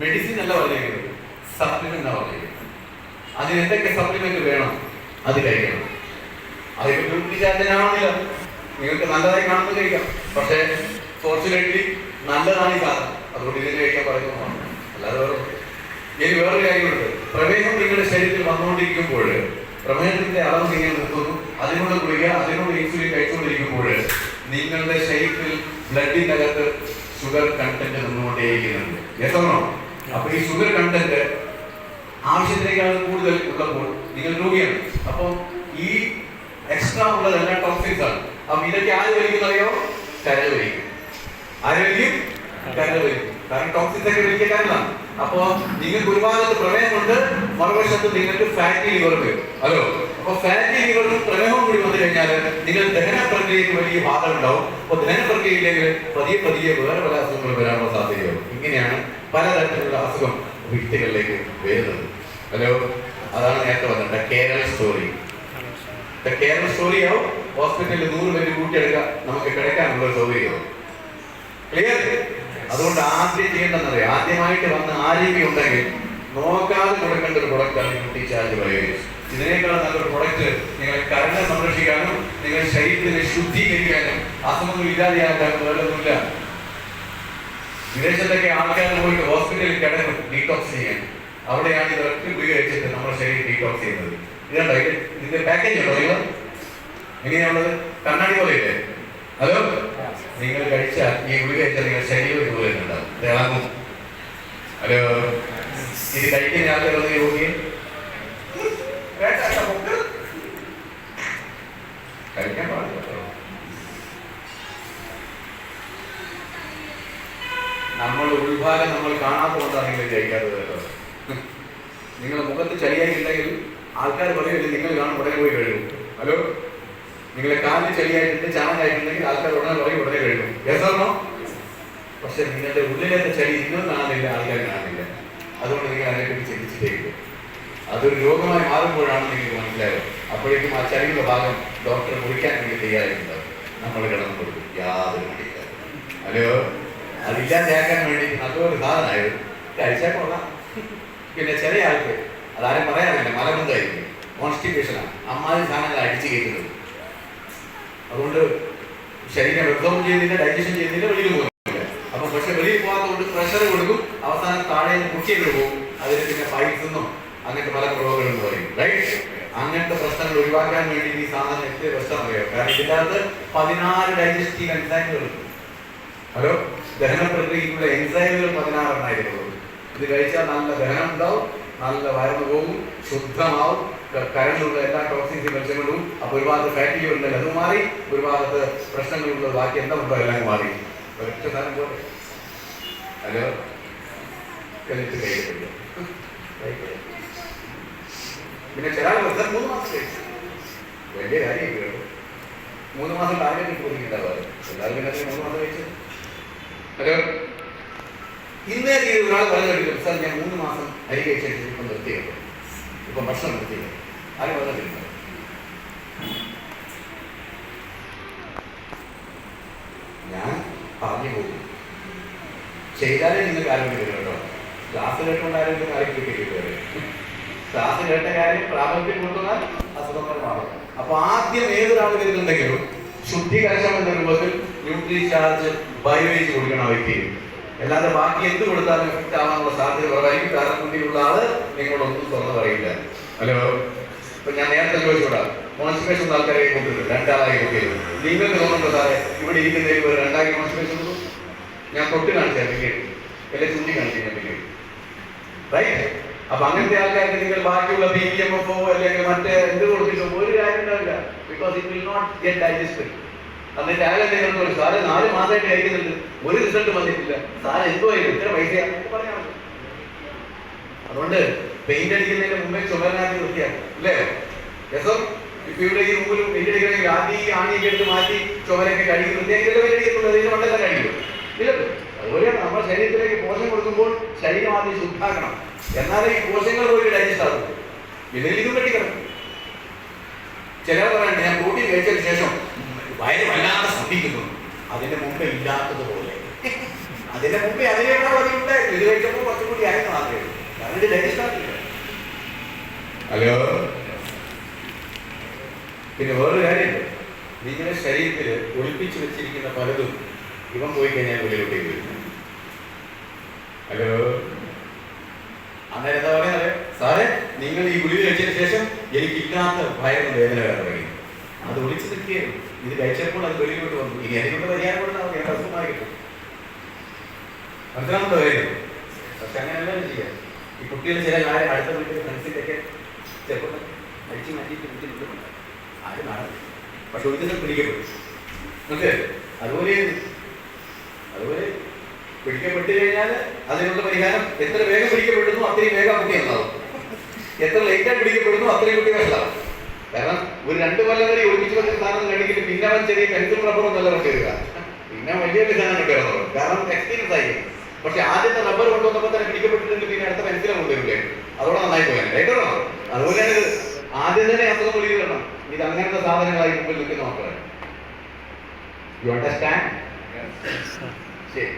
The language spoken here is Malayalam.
മെഡിസിൻ അല്ല പറഞ്ഞിരിക്കുന്നത് സപ്ലിമെന്റ് പറഞ്ഞിരിക്കുന്നത് അതിന് എന്തൊക്കെ സപ്ലിമെന്റ് വേണം? അത് കഴിക്കണം. അതിപ്പോ ന്യൂട്രിചാർജനാവണമെന്നില്ല നിങ്ങൾക്ക് നല്ലതായി കാണുന്നത് കഴിക്കാം. പക്ഷേ ഫോർച്ചുനേറ്റ്ലി നല്ലതാണ് ഈ സാധനം. അതുകൊണ്ട് ഇതിന് കഴിക്കാൻ പറയുന്നതാണ് അല്ലാതെ വേറെ ഇനി വേറൊരു കാര്യമുണ്ട്. പ്രമേഹം നിങ്ങളുടെ ശരീരത്തിൽ വന്നുകൊണ്ടിരിക്കുമ്പോൾ പ്രമേഹത്തിന്റെ അളവ് നിങ്ങൾ നിർത്തുന്നു അതിനോട് ഗുളിക അതിനോട് ഇൻസുലിൻ കഴിച്ചുകൊണ്ടിരിക്കുമ്പോൾ നിങ്ങളുടെ ശരീരത്തിൽ ബ്ലഡിനകത്ത് ഷുഗർ കണ്ടന്റ് നിന്നുകൊണ്ടേയിരിക്കുന്നുണ്ട് എത്തണോ അപ്പൊ ഈ ഷുഗർ കണ്ടന്റ് ആവശ്യത്തിനേക്കാൾ കൂടുതൽ ഉള്ളപ്പോൾ നിങ്ങൾ രോഗിയാണ്. അപ്പോൾ ഈ എക്സ്ട്രാ ഉള്ളതെല്ലാം ടോക്സിൻസ് ആണ്. അപ്പൊ ഇതൊക്കെ ആര് വലിക്കും അറിയോ? കരൾ വലിക്കും ആര് വലിക്കും കരൾ വലിക്കും കാരണം ടോക്സിൻസ് ഒക്കെ വലിയ കരളാണ് അപ്പോ നിങ്ങൾക്ക് ഒരുപാട് പ്രമേഹമുണ്ട് മറുവശത്ത് നിങ്ങൾക്ക് ഫാറ്റി ലിവർ വരും ഹലോ അപ്പൊ ഫാറ്റി ലിവറും പ്രമേഹവും കൂടി വന്നു കഴിഞ്ഞാൽ നിങ്ങൾ ദഹന പ്രക്രിയക്ക് വലിയ ബാധ ഉണ്ടാവും അപ്പൊ ദഹന പ്രക്രിയയിലേക്ക് പതിയെ പതിയെ വേറെ പല അസുഖങ്ങൾ വരാനുള്ള സാധ്യതയാവും ഇങ്ങനെയാണ് പലതരത്തിലുള്ള അസുഖം വ്യക്തികളിലേക്ക് വരുന്നത്. ഹലോ അതാണ് നേരത്തെ പറഞ്ഞത്. കേരള സ്റ്റോറി കേരള സ്റ്റോറിയാവും ഹോസ്പിറ്റലിൽ നൂറ് പേര് കൂട്ടിയെടുക്കാം നമുക്ക് കിടക്കാനുള്ള സൗകര്യമാവും ക്ലിയർ അതുകൊണ്ട് ആദ്യം ചെയ്യേണ്ടതെന്നറിയാം. ആദ്യമായിട്ട് വന്ന് ആരോഗ്യം ഉണ്ടെങ്കിൽ നോക്കാതെ കൊടുക്കേണ്ട ഒരു പ്രൊഡക്റ്റാണ് ബ്യൂട്ടി ചാർജ് ബയോസ് ഇതിനേക്കാൾ നല്ലൊരു പ്രൊഡക്റ്റ് നിങ്ങളെ കരളെ നിങ്ങളുടെ ശരീരത്തിനെ ശുദ്ധീകരിക്കാനും അസുഖങ്ങൾ ഇല്ലാതെയാക്കാനും വേറൊന്നുമില്ല. വിദേശത്തൊക്കെ ആൾക്കാർ പോയിട്ട് ഹോസ്പിറ്റലിൽ കിടക്കും ഡീടോക്സ് ചെയ്യാൻ. അവിടെയാണ് ഇത് ഒറ്റ ഗുളിക വെച്ചിട്ട് നമ്മുടെ ശരീരം ഡീടോക്സ് ചെയ്യുന്നത്. ഇതുണ്ടോ ഇത് ഇതിന്റെ പാക്കേജ് ഉണ്ടോ നിങ്ങൾ? എങ്ങനെയാണുള്ളത്? കണ്ണാടി പോലെ ഇല്ലേ? ഹലോ നിങ്ങൾ കഴിച്ച ഈ ഗുളിക കഴിച്ചാൽ നിങ്ങൾ ശരീരം ഇതുപോലെ ഉണ്ടാവും. ഹലോ ഇത് കഴിക്കുന്ന ആൾക്കാരൊന്ന് രോഗിയെ വേണ്ട, വേണ്ട, നമുക്ക് കഴിക്കാൻ പാടില്ല കേട്ടോ. നമ്മൾ ഉൾഭാഗം നമ്മൾ കാണാത്തതുകൊണ്ടാണ് നിങ്ങൾ ജയിക്കാത്തത് കേട്ടോ. നിങ്ങളുടെ മുഖത്ത് ചളിയായിട്ടുണ്ടെങ്കിൽ ആൾക്കാർ പറയില്ല നിങ്ങൾ കാണും ഉടനെ പോയി കഴിയും ഹലോ? നിങ്ങളെ കാലിൽ ചളിയായിട്ടുണ്ട് ചാണകമായിട്ടുണ്ടെങ്കിൽ ആൾക്കാർ ഉടനെ പറയും ഉടനെ കഴിയും യെസോർണോ പക്ഷെ നിങ്ങളുടെ ഉള്ളിലത്തെ ചളി നിങ്ങൾ കാണുന്നില്ല ആൾക്കാർ കാണുന്നില്ല. അതുകൊണ്ട് നിങ്ങൾ അതിനെപ്പറ്റി ചിന്തിച്ചിട്ടേക്കില്ല അതൊരു രോഗമായി മാറുമ്പോഴാണ് നിങ്ങൾക്ക് മനസ്സിലായത്. അപ്പോഴേക്കും ആ ചളിയുടെ ഭാഗം ഡോക്ടറെ മുറിക്കാൻ വേണ്ടി തയ്യാറായിട്ടുണ്ടാവും നമ്മൾ കിടന്നു കൊടുക്കും യാതൊരു മടിയില്ല ഹലോ? അതില്ലാതെയാക്കാൻ വേണ്ടി നല്ലൊരു സാധനമായിരുന്നു കഴിച്ചാൽ കൊള്ളാം. പിന്നെ ചില ആൾക്ക് അതാരും പറയാറില്ല മലബന്ധമായിരിക്കും കോൺസ്റ്റിറ്റ്യൂഷനാണ്. അമ്മാതി സാധനങ്ങൾ അടിച്ചു കയറ്റുന്നത്. അതുകൊണ്ട് ശരീരം റിസോർവ് ചെയ്യുന്നില്ല ഡൈജഷൻ ചെയ്യുന്നില്ല വെളിയിൽ പോകുന്നില്ല അപ്പൊ പക്ഷെ വെളിയിൽ പോകാത്തതുകൊണ്ട് പ്രഷർ കൊടുക്കും. അവസാനം താഴെ കുട്ടിയൊക്കെ പോകും. അതിന് പിന്നെ പൈസെന്നും അങ്ങനത്തെ പല പ്രോബ്ലങ്ങളും പറയും. റൈറ്റ് അങ്ങനത്തെ പ്രശ്നങ്ങൾ ഒഴിവാക്കാൻ വേണ്ടി ഈ സാധനം എത്ര പ്രശ്നം അറിയാം കാരണം ഇതിന്റെ അകത്ത് പതിനാല് ഡൈജസ്റ്റീവ് എൻസൈമുകൾ ഹലോ? ദഹന പ്രക്രിയക്കുള്ള എൻസൈമുകൾ പതിനാറെണ്ണായിരിക്കുള്ളൂ ഇത് കഴിച്ചാൽ നല്ല ദഹനം ഉണ്ടാവും നല്ല വയറ് പോകും ശുദ്ധമാവും കരണ്ടുള്ള എല്ലാ ടോക്സിൻസ് മത്സ്യങ്ങളും അപ്പോൾ ഒരു ഭാഗത്ത് ലിവർ ഉണ്ടെങ്കിൽ അത് മാറി ഒരു ഭാഗത്ത് പ്രശ്നങ്ങളുള്ള ബാക്കി എന്താ ഉണ്ടോ എല്ലാം മാറി. ഒരൊറ്റ സാധനം പോലെ ഹലോ? എന്നിട്ട് കഴിക്കത്തില്ല. പിന്നെ ചില ആളുകൾ മൂന്ന് മാസം കഴിച്ചു. വലിയ കാര്യം മൂന്ന് മാസം ടാർഗറ്റ് കൊടുക്കുന്നുണ്ടാവാറ് എല്ലാവരും മൂന്ന് മാസം കഴിച്ചു. ഹലോ ഇന്നേ തീയതി ഒരാൾ പറഞ്ഞു കേട്ടില്ല സാർ ഞാൻ മൂന്ന് മാസം അരി കഴിച്ചിട്ട് ഇപ്പം നിർത്തിയത് ഇപ്പം ഭക്ഷണം നിർത്തിയത് ആരും പറഞ്ഞിട്ടില്ല ഞാൻ പറഞ്ഞു പോകും. ചെയ്താലേ നിങ്ങൾക്ക് ആരോഗ്യം കേട്ടോ. ക്ലാസ് കേട്ടുകൊണ്ട് ആരോഗ്യം ആരോഗ്യം കിട്ടിയിട്ട് ക്ലാസ് കേട്ട കാര്യം പ്രാബല്യം കൊണ്ടുവന്നാൽ അസുഖങ്ങൾ മാറും. അപ്പൊ ആദ്യം ഏതൊരാൾ വരുന്നുണ്ടെങ്കിലും ശുദ്ധീകരണം എന്ന രൂപത്തിൽ ന്യൂട്രി ചാർജ് ബയോയിച്ച് കൊടുക്കണം ആ അല്ലാതെ ബാക്കി എന്ത് കൊടുത്താലും എഫക്റ്റ് ആവാനുള്ള സാധ്യത കുറവായിരിക്കും കാരണം കുട്ടിയുള്ള ആൾ നിങ്ങളൊന്നും തുറന്നു പറയില്ല. ഹലോ ഇപ്പൊ ഞാൻ നേരത്തെ ചോദിച്ചോടാ. കോൺസ്റ്റിപ്പേഷൻ ആൾക്കാരെ കൊടുത്തിട്ടുണ്ട് രണ്ടാളായി കൊണ്ടിരുന്നു നിങ്ങൾക്ക് തോന്നുന്നുണ്ടോ സാറേ? ഇവിടെ ഇരിക്കുന്നതിൽ ഒരു രണ്ടായി കോൺസ്റ്റിപ്പേഷൻ ഉള്ളൂ? ഞാൻ തൊട്ട് കാണിച്ചാൽ പിന്നീട്. ചുണ്ടി ചൂണ്ടി കാണിച്ചു റൈറ്റ് അപ്പൊ അങ്ങനത്തെ ആൾക്കാർക്ക് നിങ്ങൾ ബാക്കിയുള്ള ബി പി എം എഫ് അല്ലെങ്കിൽ മറ്റേ എന്ത് കൊടുത്തിട്ടോ ഒരു കാര്യം ഉണ്ടാവില്ല. Because it will not get digested എന്നിട്ട് അയാൾ എന്തെങ്കിലും പറയും സാറ് നാല് മാസമായിട്ട് ഒരു റിസൾട്ട് വന്നിട്ടില്ല. സാർ എന്തോ ഇത്ര പറഞ്ഞാൽ അതുകൊണ്ട് പെയിന്റ് അടിക്കുന്നതിന് മുമ്പേ ചുമരനാക്കി വൃത്തിയാക്കും അല്ലേ? രസം? ഇപ്പൊ ഇവിടെ ഈ റൂമിൽ പെയിന്റ് അടിക്കണമെങ്കിൽ ആദ്യം ഈ ആണിയൊക്കെ എടുത്ത് മാറ്റി ചുമരൊക്കെ കഴുകി വൃത്തിയാക്കി പെയിന്റ് മണ്ടല്ല കഴിയും ഇല്ലല്ലോ. അതുപോലെയാണ് നമ്മുടെ ശരീരത്തിലേക്ക് പോഷകം കൊടുക്കുമ്പോൾ ശരീരം ആദ്യം ശുദ്ധാക്കണം എന്നാലേ ഈ പോഷങ്ങൾ പോയി ഡൈജസ്റ്റ് ആകും ഇതിൽ ഇതും കെട്ടിക്കണം പറയണ്ട ഞാൻ കൂട്ടി കഴിച്ചതിന് ശേഷം വയറ് വല്ലാതെ ശ്രദ്ധിക്കുന്നു അതിന്റെ മുമ്പേ ഇല്ലാത്തതുപോലെ. അതിന്റെ മുമ്പേ അതിനേക്കാൾ അധികം ഉണ്ടായിരുന്നു. ഇത് കഴിച്ചപ്പോൾ കുറച്ചും കൂടി ആയിരുന്നു മാത്രമേ ഹലോ? പിന്നെ വേറൊരു കാര്യമുണ്ട്. നിങ്ങളുടെ ശരീരത്തിൽ ഒളിപ്പിച്ചു വെച്ചിരിക്കുന്ന പലതും ഇവൻ പോയി കഴിഞ്ഞാൽ വെളിയിലോട്ട് വരുന്നു ഹലോ? അന്നേരം എന്താ പറയുന്നത് സാറേ നിങ്ങൾ ഈ ഗുളിക കഴിച്ചതിന് ശേഷം എനിക്ക് ഇല്ലാത്ത ഭയം വേദന വേറെ തുടങ്ങി അത് ഒളിച്ച് നിൽക്കുകയായിരുന്നു ഇത് കഴിച്ചപ്പോൾ അത് വെളിയിലോട്ട് വന്നു. ഇനി അതിനുള്ള പരിഹാരം കൊണ്ടാവും എന്റെ അസുഖമായി കിട്ടും. മനസ്സിലാവുന്നുണ്ടോ കാര്യം പക്ഷെ അങ്ങനെയല്ല ചെയ്യാം ഈ കുട്ടികൾ ചില കാര്യം അടുത്ത വീട്ടിൽ ഫ്രണ്ട്സിന്റെയൊക്കെ ചിലപ്പോൾ അടിച്ചു മാറ്റി വീട്ടിൽ ആരും കാണും പക്ഷെ ഒരു ദിവസം പിടിക്കപ്പെടും ഓക്കെ അതുപോലെ അതുപോലെ പിടിക്കപ്പെട്ട് കഴിഞ്ഞാൽ അതിനുള്ള പരിഹാരം എത്ര വേഗം പിടിക്കപ്പെടുന്നു അത്രയും വേഗം കുട്ടി ഉണ്ടാവും എത്ര ലേറ്റായി പിടിക്കപ്പെടുന്നു അത്രയും കുട്ടി വഷളാവും കാരണം ഒരു രണ്ട് കൊല്ലം വരെ ഒളിപ്പിച്ച് വെച്ച സാധനം കണ്ടെങ്കിൽ പിന്നെ അവൻ ചെറിയ പെൻസിൽ റബ്ബറും നല്ല കൊണ്ട് വരിക പിന്നെ വലിയ വലിയ സാധനം കിട്ടുക കാരണം എക്സ്പീരിയൻസ് ആയി പക്ഷെ ആദ്യത്തെ റബ്ബർ കൊണ്ടുവന്നപ്പോൾ തന്നെ പിടിക്കപ്പെട്ടിട്ടുണ്ട് പിന്നെ അടുത്ത പെൻസിലും കൊണ്ടുവരില്ലേ? അതോടെ നന്നായി പോയാൽ കേട്ടോ? അതുപോലെ ഇത് ആദ്യം തന്നെ അസുഖം വെളിയിൽ ഇത് അങ്ങനത്തെ സാധനങ്ങളായി മുമ്പിൽ നിൽക്കുന്ന മക്കളെ. യു അണ്ടർസ്റ്റാൻഡ് ശരി.